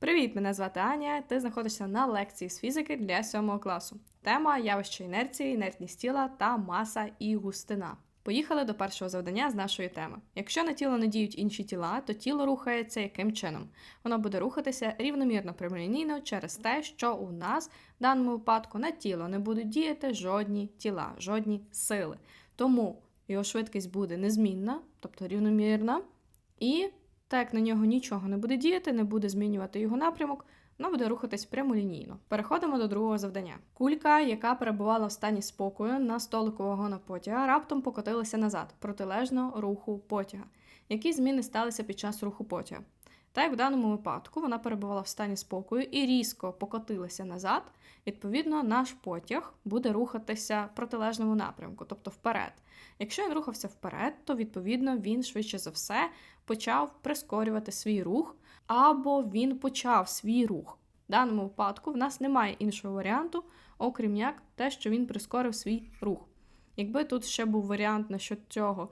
Привіт, мене звати Аня. Ти знаходишся на лекції з фізики для 7 класу. Тема явище інерції, інертність тіла та маса і густина. Поїхали до першого завдання з нашої теми. Якщо на тіло не діють інші тіла, то тіло рухається яким чином? Воно буде рухатися рівномірно прямолінійно через те, що у нас в даному випадку на тіло не будуть діяти жодні тіла, жодні сили. Тому його швидкість буде незмінна, тобто рівномірна, і так як на нього нічого не буде діяти, не буде змінювати його напрямок, воно буде рухатись прямолінійно. Переходимо до другого завдання. Кулька, яка перебувала в стані спокою на столику вагона потяга, раптом покотилася назад, протилежно руху потяга. Які зміни сталися під час руху потяга? Так як в даному випадку вона перебувала в стані спокою і різко покотилася назад, відповідно, наш потяг буде рухатися в протилежному напрямку, тобто вперед. Якщо він рухався вперед, то відповідно він швидше за все почав прискорювати свій рух, або він почав свій рух. В даному випадку в нас немає іншого варіанту, окрім як те, що він прискорив свій рух. Якби тут ще був варіант насчет цього,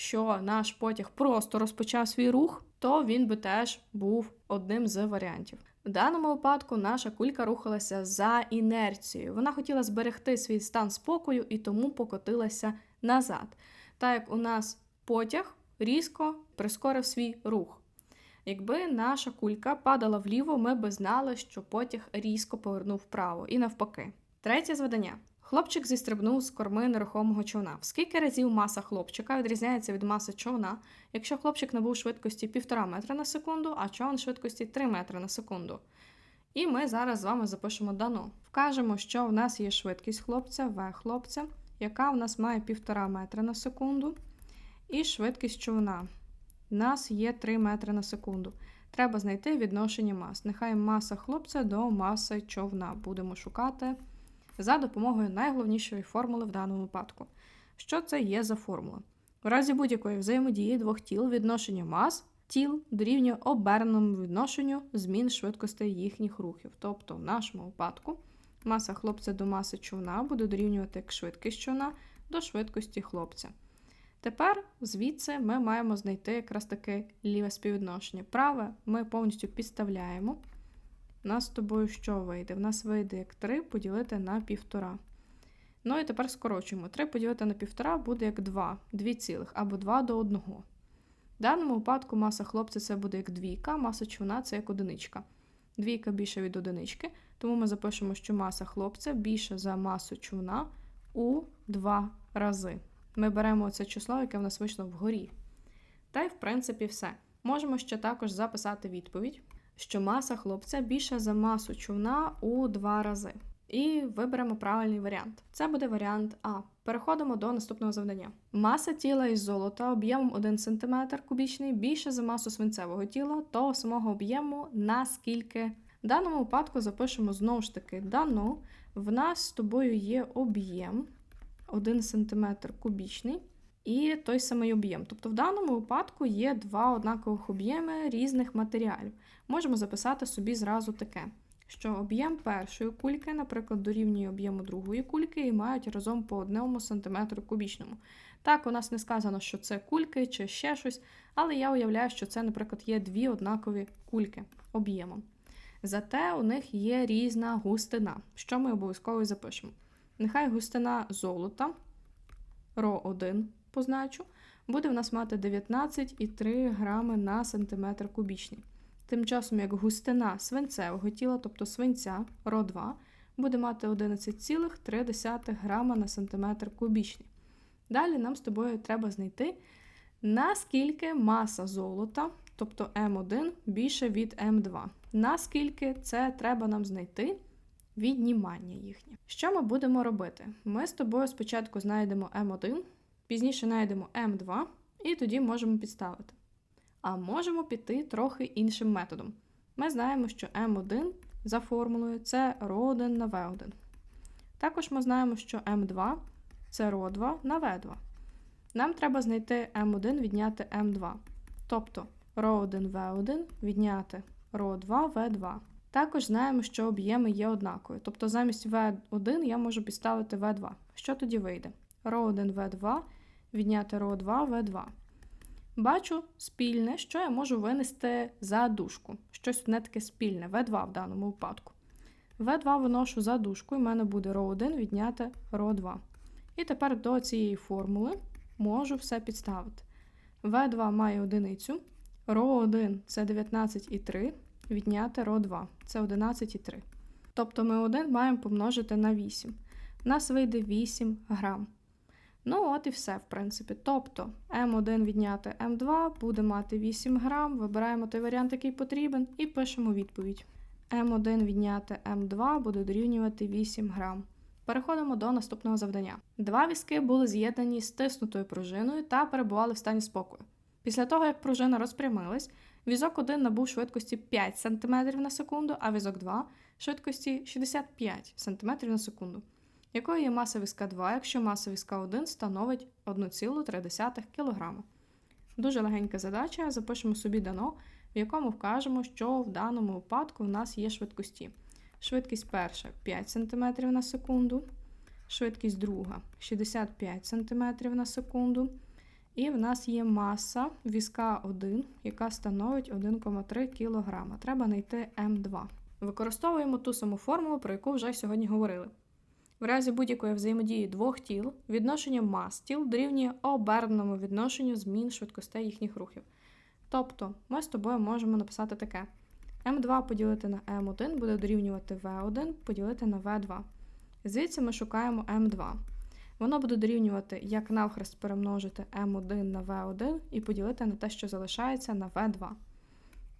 що наш потяг просто розпочав свій рух, то він би теж був одним з варіантів. В даному випадку наша кулька рухалася за інерцією. Вона хотіла зберегти свій стан спокою і тому покотилася назад. Так як у нас потяг різко прискорив свій рух. Якби наша кулька падала вліво, ми би знали, що потяг різко повернув вправо і навпаки. Третє завдання. Хлопчик зістрибнув з корми нерухомого човна. В скільки разів маса хлопчика відрізняється від маси човна, якщо хлопчик набув швидкості 1,5 метра на секунду, а човен швидкості 3 метри на секунду. І ми зараз з вами запишемо дано. Вкажемо, що в нас є швидкість хлопця, В хлопця, яка в нас має 1,5 метра на секунду, і швидкість човна. У нас є 3 метри на секунду. Треба знайти відношення мас. Нехай маса хлопця до маси човна. Будемо шукати за допомогою найголовнішої формули в даному випадку. Що це є за формула? В разі будь-якої взаємодії двох тіл відношення мас тіл дорівнює оберненому відношенню змін швидкостей їхніх рухів. Тобто, в нашому випадку маса хлопця до маси човна буде дорівнювати як швидкість човна до швидкості хлопця. Тепер звідси ми маємо знайти якраз таке ліве співвідношення. Праве ми повністю підставляємо. У нас з тобою що вийде? В нас вийде як 3 поділити на 1,5. Ну і тепер скорочуємо. 3 поділити на 1,5 буде як 2, 2 цілих, або 2 до 1. В даному випадку маса хлопця це буде як двійка, маса човна це як одиничка. Двійка більше від одинички, тому ми запишемо, що маса хлопця більше за масу човна у 2 рази. Ми беремо це число, яке в нас вийшло вгорі. Та й, в принципі, все. Можемо ще також записати відповідь що маса хлопця більша за масу човна у два рази. І виберемо правильний варіант. Це буде варіант А. Переходимо до наступного завдання. Маса тіла із золота об'ємом 1 см кубічний більше за масу свинцевого тіла того самого об'єму наскільки. В даному випадку запишемо знову ж таки дано. В нас з тобою є об'єм 1 см кубічний і той самий об'єм. Тобто в даному випадку є два однакових об'єми різних матеріалів. Можемо записати собі зразу таке, що об'єм першої кульки, наприклад, дорівнює об'єму другої кульки і мають разом по 1 см кубічному. Так, у нас не сказано, що це кульки чи ще щось, але я уявляю, що це, наприклад, є дві однакові кульки об'ємом. Зате у них є різна густина, що ми обов'язково запишемо. Нехай густина золота, ро1 позначу, буде в нас мати 19,3 грами на сантиметр кубічний. Тим часом, як густина свинцевого тіла, тобто свинця ро2, буде мати 11,3 грама на сантиметр кубічний. Далі нам з тобою треба знайти, наскільки маса золота, тобто М1 більше від М2. Наскільки це треба нам знайти віднімання їхнє. Що ми будемо робити? Ми з тобою спочатку знайдемо М1, Пізніше знайдемо М2 і тоді можемо підставити. А можемо піти трохи іншим методом. Ми знаємо, що М1 за формулою це РО1 на В1. Також ми знаємо, що М2 це РО2 на В2. Нам треба знайти М1 відняти М2. Тобто РО1В1 відняти РО2 В2. Також знаємо, що об'єми є однакові. Тобто замість В1 я можу підставити В2. Що тоді вийде? ρ1 В2 відняти ρ2В2. Бачу спільне, що я можу винести за дужку. Щось не таке спільне, В2 в даному випадку. В2 виношу за дужку, і в мене буде ро1 відняти ро2. І тепер до цієї формули можу все підставити. В2 має одиницю, ро1 це 19,3, відняти ро2 це 11,3. Тобто ми 1 маємо помножити на 8. У нас вийде 8 грам. Ну, от і все, в принципі. Тобто М1 відняти М2 буде мати 8 грам, вибираємо той варіант, який потрібен, і пишемо відповідь. М1 відняти М2 буде дорівнювати 8 грам. Переходимо до наступного завдання. Два візки були з'єднані стиснутою пружиною та перебували в стані спокою. Після того, як пружина розпрямилась, візок 1 набув швидкості 5 см на секунду, а візок 2 швидкості 65 см на секунду. Якою є маса візка 2, якщо маса візка 1 становить 1,3 кг. Дуже легенька задача, запишемо собі дано, в якому вкажемо, що в даному випадку в нас є швидкості. Швидкість перша 5 см на секунду, швидкість друга 65 см на секунду. І в нас є маса візка 1, яка становить 1,3 кг. Треба знайти М2. Використовуємо ту саму формулу, про яку вже сьогодні говорили. В разі будь-якої взаємодії двох тіл відношення мас тіл дорівнює оберненому відношенню змін швидкостей їхніх рухів. Тобто ми з тобою можемо написати таке: М2 поділити на М1 буде дорівнювати В1 поділити на В2. Звідси ми шукаємо М2. Воно буде дорівнювати, як навхрест перемножити М1 на В1 і поділити на те, що залишається на В2.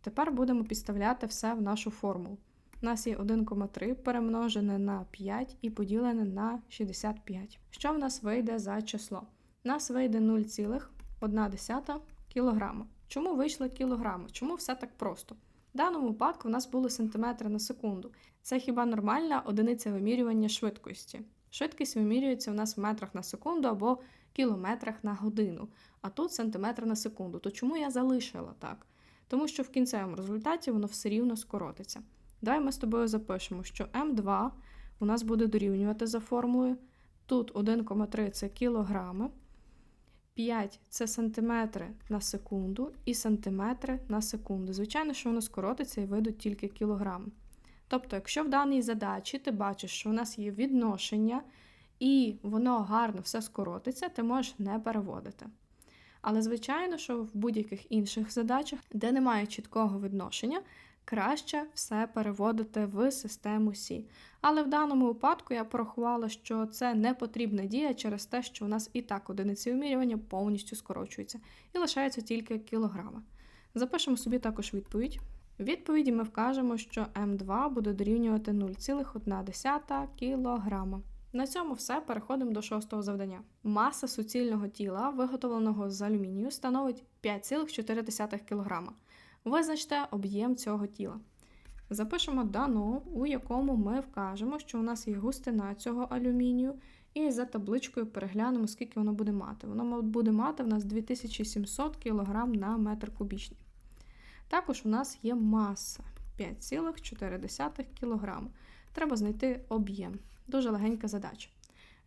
Тепер будемо підставляти все в нашу формулу. У нас є 1,3 перемножене на 5 і поділене на 65. Що в нас вийде за число? У нас вийде 0,1 кг. Чому вийшли кілограми? Чому все так просто? В даному випадку в нас були сантиметри на секунду. Це хіба нормальна одиниця вимірювання швидкості? Швидкість вимірюється у нас в метрах на секунду або кілометрах на годину, а тут сантиметри на секунду. То чому я залишила так? Тому що в кінцевому результаті воно все рівно скоротиться. Давай ми з тобою запишемо, що М2 у нас буде дорівнювати за формулою. Тут 1,3 це кілограми, 5 це сантиметри на секунду і сантиметри на секунду. Звичайно, що воно скоротиться і вийдуть тільки кілограми. Тобто, якщо в даній задачі ти бачиш, що у нас є відношення, і воно гарно все скоротиться, ти можеш не переводити. Але, звичайно, що в будь-яких інших задачах, де немає чіткого відношення, краще все переводити в систему Сі. Але в даному випадку я порахувала, що це не потрібна дія через те, що у нас і так одиниці вимірювання повністю скорочуються, і лишається тільки кілограми. Запишемо собі також відповідь. В відповіді ми вкажемо, що М2 буде дорівнювати 0,1 кг. На цьому все переходимо до шостого завдання. Маса суцільного тіла, виготовленого з алюмінію, становить 5,4 кг. Визначте об'єм цього тіла. Запишемо дано, у якому ми вкажемо, що у нас є густина цього алюмінію, і за табличкою переглянемо, скільки воно буде мати. Воно буде мати в нас 2700 кг на метр кубічний. Також у нас є маса 5,4 кг. Треба знайти об'єм. Дуже легенька задача.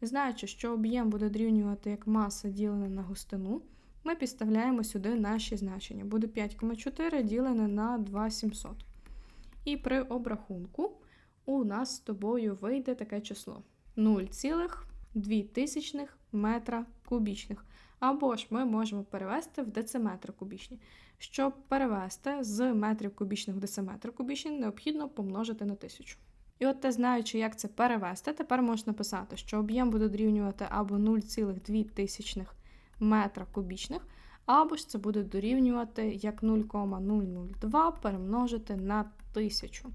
Знаючи, що об'єм буде дорівнювати як маса ділена на густину, ми підставляємо сюди наші значення. Буде 5,4 ділене на 2,700. І при обрахунку у нас з тобою вийде таке число 0,2 метра кубічних. Або ж ми можемо перевести в дециметри кубічні. Щоб перевести з метрів кубічних в дециметри кубічні, необхідно помножити на 1000. І от те, знаючи, як це перевести, тепер можна написати, що об'єм буде дорівнювати або 0,2 метра кубічних, або ж це буде дорівнювати як 0,002 перемножити на 1000.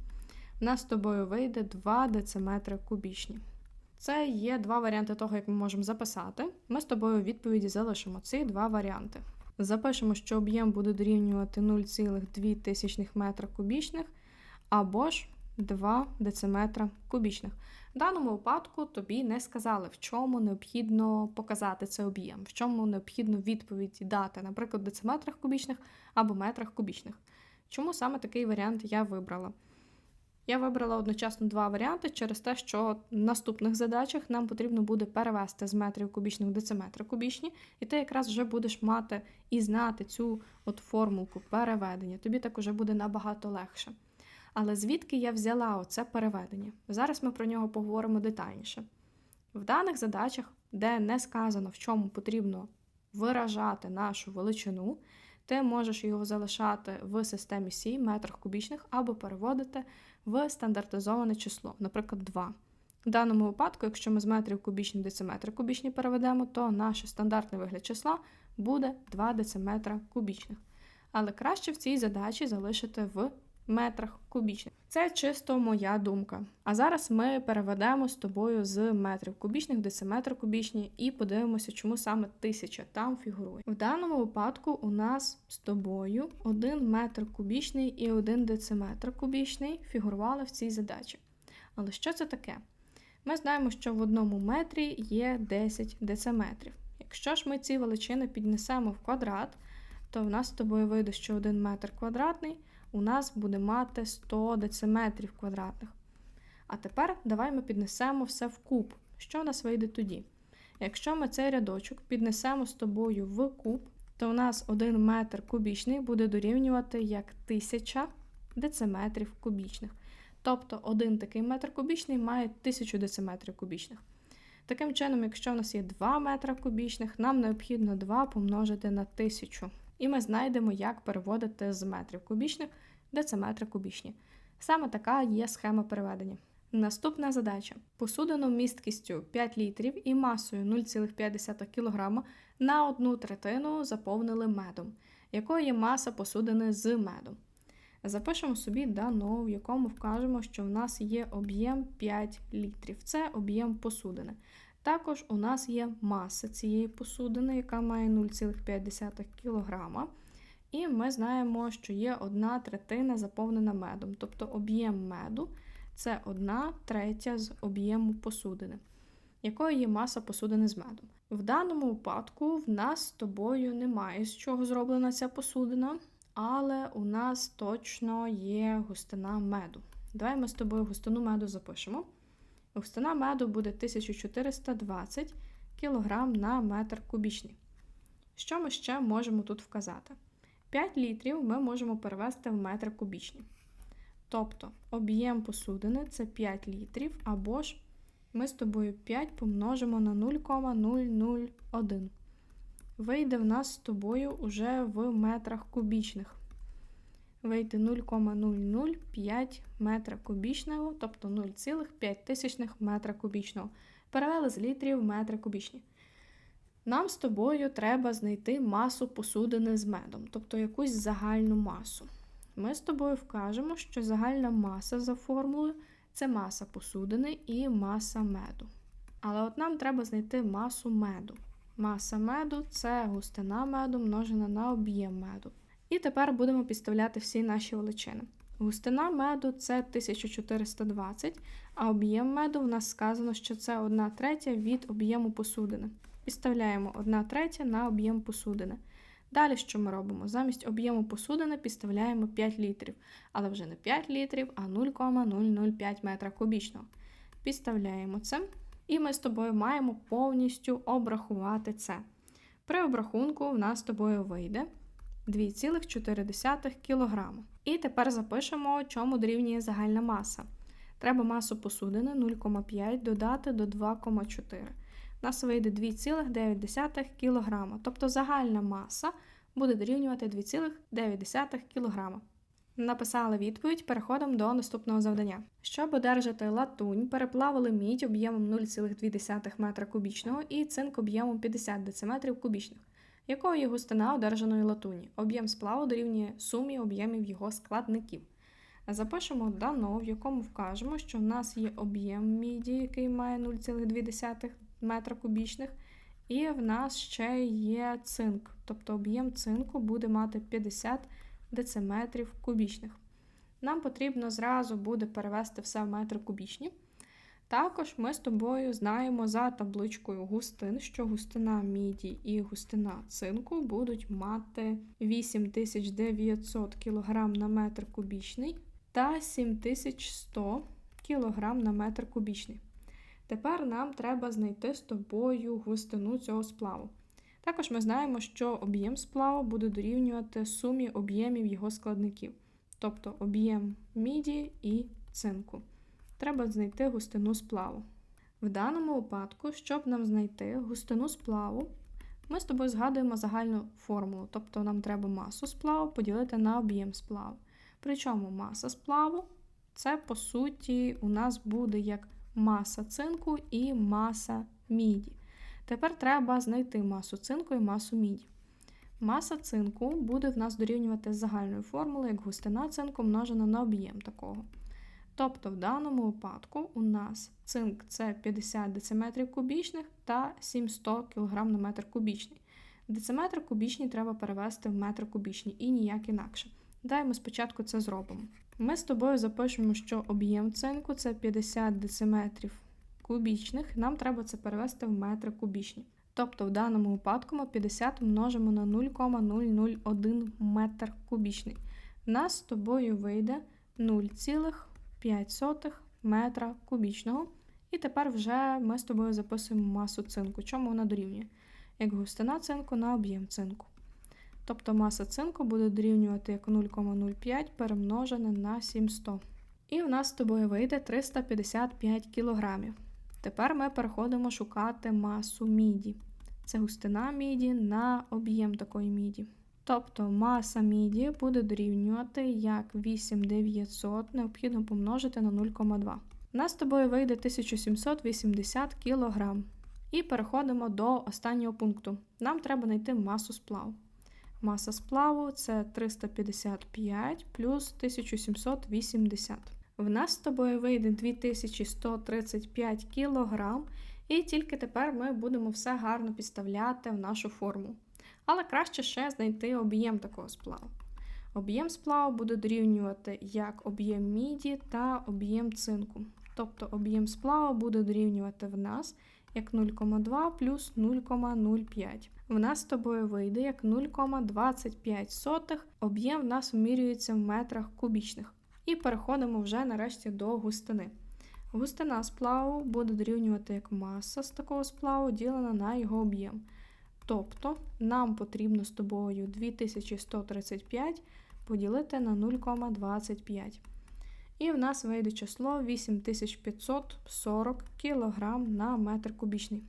У нас з тобою вийде 2 дециметри кубічні. Це є два варіанти того, як ми можемо записати. Ми з тобою у відповіді залишимо ці два варіанти. Запишемо, що об'єм буде дорівнювати 0,2 метра кубічних, або ж 2 дециметра кубічних. В даному випадку тобі не сказали, в чому необхідно показати цей об'єм, в чому необхідно відповідь дати, наприклад, в дециметрах кубічних або метрах кубічних. Чому саме такий варіант я вибрала? Я вибрала одночасно два варіанти через те, що в наступних задачах нам потрібно буде перевести з метрів кубічних в дециметри кубічні, і ти якраз вже будеш мати і знати цю от формулку переведення. Тобі так уже буде набагато легше. Але звідки я взяла оце переведення? Зараз ми про нього поговоримо детальніше. В даних задачах, де не сказано, в чому потрібно виражати нашу величину, ти можеш його залишати в системі Сі метрах кубічних або переводити в стандартизоване число, наприклад, 2. В даному випадку, якщо ми з метрів кубічні дециметри кубічні переведемо, то наш стандартний вигляд числа буде 2 дециметра кубічних. Але краще в цій задачі залишити в метрах кубічних. Це чисто моя думка. А зараз ми переведемо з тобою з метрів кубічних, дециметр кубічні, і подивимося, чому саме тисяча там фігурує. В даному випадку у нас з тобою 1 метр кубічний і 1 дециметр кубічний фігурували в цій задачі. Але що це таке? Ми знаємо, що в одному метрі є 10 дециметрів. Якщо ж ми ці величини піднесемо в квадрат, то в нас з тобою вийде, що 1 метр квадратний у нас буде мати 100 дециметрів квадратних. А тепер давай ми піднесемо все в куб. Що у нас вийде тоді? Якщо ми цей рядочок піднесемо з тобою в куб, то у нас 1 метр кубічний буде дорівнювати як 1000 дециметрів кубічних. Тобто один такий метр кубічний має 1000 дециметрів кубічних. Таким чином, якщо у нас є 2 метра кубічних, нам необхідно 2 помножити на 1000. І ми знайдемо, як переводити з метрів кубічних дециметри кубічні. Саме така є схема переведення. Наступна задача: посудину місткістю 5 літрів і масою 0,5 кг на одну третину заповнили медом, якою є маса посудини з медом. Запишемо собі дано, в якому вкажемо, що в нас є об'єм 5 літрів. Це об'єм посудини. Також у нас є маса цієї посудини, яка має 0,5 кг. І ми знаємо, що є одна третина заповнена медом. Тобто об'єм меду це одна третя з об'єму посудини, якою є маса посудини з медом. В даному випадку в нас з тобою немає з чого зроблена ця посудина, але у нас точно є густина меду. Давай ми з тобою густину меду запишемо. Густина меду буде 1420 кг на метр кубічний. Що ми ще можемо тут вказати? 5 літрів ми можемо перевести в метр кубічний. Тобто об'єм посудини це 5 літрів, або ж ми з тобою 5 помножимо на 0,001. Вийде в нас з тобою уже в метрах кубічних вийти 0,005 метра кубічного, тобто 0,5 метра кубічного. Перевели з літрів в метри кубічні. Нам з тобою треба знайти масу посудини з медом, тобто якусь загальну масу. Ми з тобою вкажемо, що загальна маса за формулою це маса посудини і маса меду. Але от нам треба знайти масу меду. Маса меду це густина меду множена на об'єм меду. І тепер будемо підставляти всі наші величини. Густина меду це 1420, а об'єм меду в нас сказано, що це 1 третя від об'єму посудини. Підставляємо 1 третя на об'єм посудини. Далі що ми робимо? Замість об'єму посудини підставляємо 5 літрів, але вже не 5 літрів, а 0,005 метра кубічного. Підставляємо це, і ми з тобою маємо повністю обрахувати це. При обрахунку в нас з тобою вийде 2,4 кг. І тепер запишемо, чому дорівнює загальна маса. Треба масу посудини 0,5 додати до 2,4. У нас вийде 2,9 кг. Тобто загальна маса буде дорівнювати 2,9 кг. Написали відповідь, переходимо до наступного завдання. Щоб одержати латунь, переплавили мідь об'ємом 0,2 метра кубічного і цинк об'ємом 50 дециметрів кубічних якою є густина одержаної латуні. Об'єм сплаву дорівнює сумі об'ємів його складників. Запишемо дано, в якому вкажемо, що в нас є об'єм міді, який має 0,2 метра кубічних, і в нас ще є цинк, тобто об'єм цинку буде мати 50 дециметрів кубічних. Нам потрібно зразу буде перевести все в метри кубічні. Також ми з тобою знаємо за табличкою густин, що густина міді і густина цинку будуть мати 8900 кг на метр кубічний. та 7100 кг на метр кубічний. Тепер нам треба знайти з тобою густину цього сплаву. Також ми знаємо, що об'єм сплаву буде дорівнювати сумі об'ємів його складників, тобто об'єм міді і цинку. Треба знайти густину сплаву. В даному випадку, щоб нам знайти густину сплаву, ми з тобою згадуємо загальну формулу, тобто нам треба масу сплаву поділити на об'єм сплаву. Причому маса сплаву це, по суті, у нас буде як маса цинку і маса міді. Тепер треба знайти масу цинку і масу міді. Маса цинку буде в нас дорівнювати загальною формулою, як густина цинку множена на об'єм такого. Тобто, в даному випадку у нас цинк це 50 дециметрів кубічних та 700 кг на метр кубічний. Дециметр кубічний треба перевести в метр кубічний і ніяк інакше. Дай ми спочатку це зробимо. Ми з тобою запишемо, що об'єм цинку це 50 дециметрів кубічних, нам треба це перевести в метри кубічні. Тобто в даному випадку ми 50 множимо на 0,001 метр кубічний. Нас з тобою вийде 0,5 метра кубічного. І тепер вже ми з тобою записуємо масу цинку. Чому вона дорівнює? Як густина цинку на об'єм цинку. Тобто маса цинку буде дорівнювати як 0,05 перемножене на 700. І в нас з тобою вийде 355 кг. Тепер ми переходимо шукати масу міді. Це густина міді на об'єм такої міді. Тобто маса міді буде дорівнювати як 8900 необхідно помножити на 0,2. У нас з тобою вийде 1780 кг. І переходимо до останнього пункту. Нам треба знайти масу сплаву. Маса сплаву це 355 плюс 1780. В нас з тобою вийде 2135 кг, і тільки тепер ми будемо все гарно підставляти в нашу форму. Але краще ще знайти об'єм такого сплаву. Об'єм сплаву буде дорівнювати як об'єм міді та об'єм цинку. Тобто об'єм сплаву буде дорівнювати в нас як 0,2 плюс 0,05. В нас з тобою вийде як 0,25. Об'єм в нас вимірюється в метрах кубічних. І переходимо вже нарешті до густини. Густина сплаву буде дорівнювати як маса з такого сплаву ділена на його об'єм. Тобто нам потрібно з тобою 2135 поділити на 0,25. І в нас вийде число 8540 кг на метр кубічний.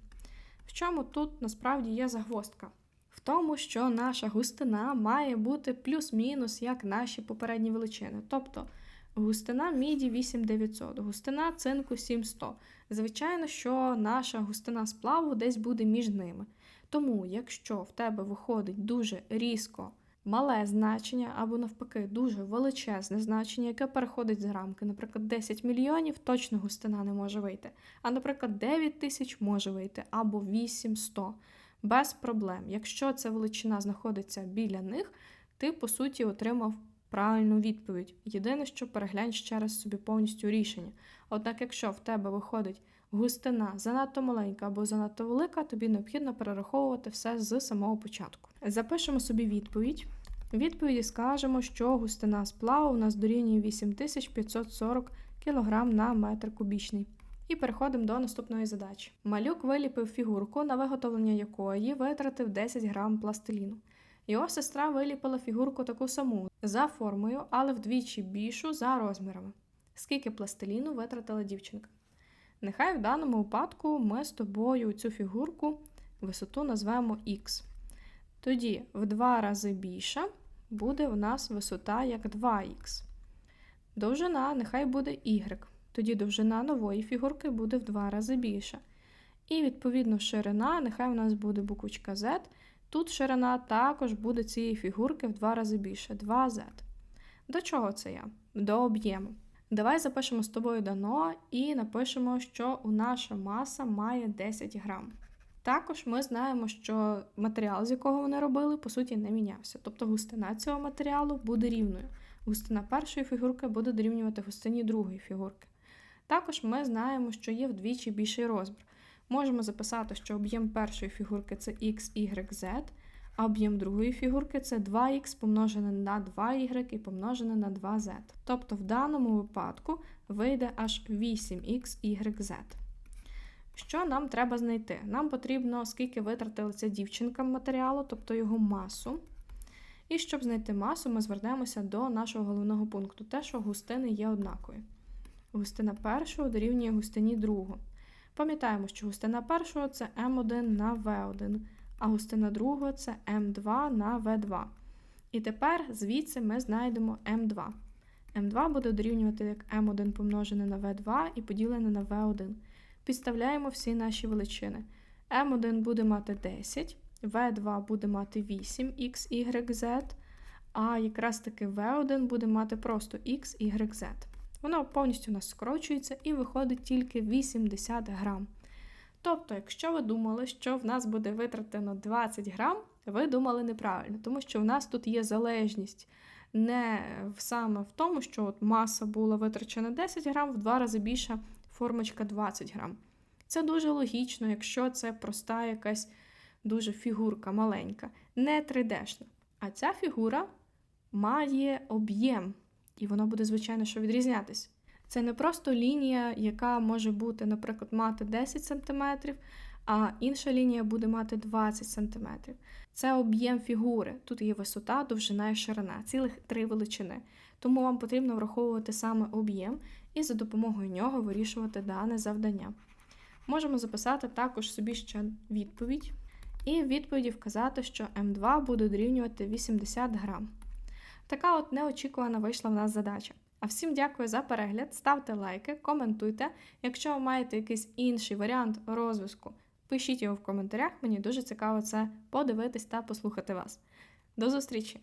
В чому тут насправді є загвоздка? В тому, що наша густина має бути плюс-мінус як наші попередні величини. Тобто густина міді 8900, густина цинку 700. Звичайно, що наша густина сплаву десь буде між ними. Тому, якщо в тебе виходить дуже різко мале значення, або навпаки, дуже величезне значення, яке переходить з рамки, наприклад, 10 мільйонів, точно густина не може вийти. А, наприклад, 9 тисяч може вийти, або 800. Без проблем. Якщо ця величина знаходиться біля них, ти, по суті, отримав правильну відповідь. Єдине, що переглянь ще раз собі повністю рішення. Однак, якщо в тебе виходить густина занадто маленька або занадто велика, тобі необхідно перераховувати все з самого початку. Запишемо собі відповідь. Відповіді скажемо, що густина сплаву у нас дорівнює 8540 кг на метр кубічний. І переходимо до наступної задачі. Малюк виліпив фігурку, на виготовлення якої витратив 10 грам пластиліну. Його сестра виліпила фігурку таку саму за формою, але вдвічі більшу за розмірами. Скільки пластиліну витратила дівчинка? Нехай в даному випадку ми з тобою цю фігурку висоту назвемо Х. Тоді в два рази більша буде у нас висота як 2х. Довжина нехай буде y. Тоді довжина нової фігурки буде в два рази більша. І, відповідно, ширина, нехай у нас буде буквочка Z. Тут ширина також буде цієї фігурки в два рази більше 2z. До чого це я? До об'єму. Давай запишемо з тобою дано і напишемо, що у наша маса має 10 грам. Також ми знаємо, що матеріал, з якого вони робили, по суті, не мінявся. Тобто густина цього матеріалу буде рівною. Густина першої фігурки буде дорівнювати густині другої фігурки. Також ми знаємо, що є вдвічі більший розмір. Можемо записати, що об'єм першої фігурки це x, y, z, Об'єм другої фігурки це 2х помножене на 2y і помножене на 2z. Тобто в даному випадку вийде аж 8xyz. Що нам треба знайти? Нам потрібно, скільки витратила ця дівчинка матеріалу, тобто його масу. І щоб знайти масу, ми звернемося до нашого головного пункту, те, що густини є однакові. Густина першого дорівнює густині другого. Пам'ятаємо, що густина першого це М1 на В1, а густина другого це М2 на В2. І тепер звідси ми знайдемо М2. М2 буде дорівнювати як М1 помножене на В2 і поділене на В1. Підставляємо всі наші величини. М1 буде мати 10, В2 буде мати 8 x, y, z, а якраз таки В1 буде мати просто x, y, z. Воно повністю у нас скорочується і виходить тільки 80 грам. Тобто, якщо ви думали, що в нас буде витратено 20 грам, ви думали неправильно, тому що в нас тут є залежність не саме в тому, що от маса була витрачена 10 грам, в два рази більша формочка 20 грам. Це дуже логічно, якщо це проста якась дуже фігурка маленька, не 3D-шна. А ця фігура має об'єм, і вона буде, звичайно, що відрізнятися. Це не просто лінія, яка може бути, наприклад, мати 10 см, а інша лінія буде мати 20 см. Це об'єм фігури. Тут є висота, довжина і ширина, цілих три величини. Тому вам потрібно враховувати саме об'єм і за допомогою нього вирішувати дане завдання. Можемо записати також собі ще відповідь, і в відповіді вказати, що М2 буде дорівнювати 80 грам. Така от неочікувана вийшла в нас задача. А всім дякую за перегляд, ставте лайки, коментуйте. Якщо ви маєте якийсь інший варіант розвитку, пишіть його в коментарях. Мені дуже цікаво це подивитись та послухати вас. До зустрічі!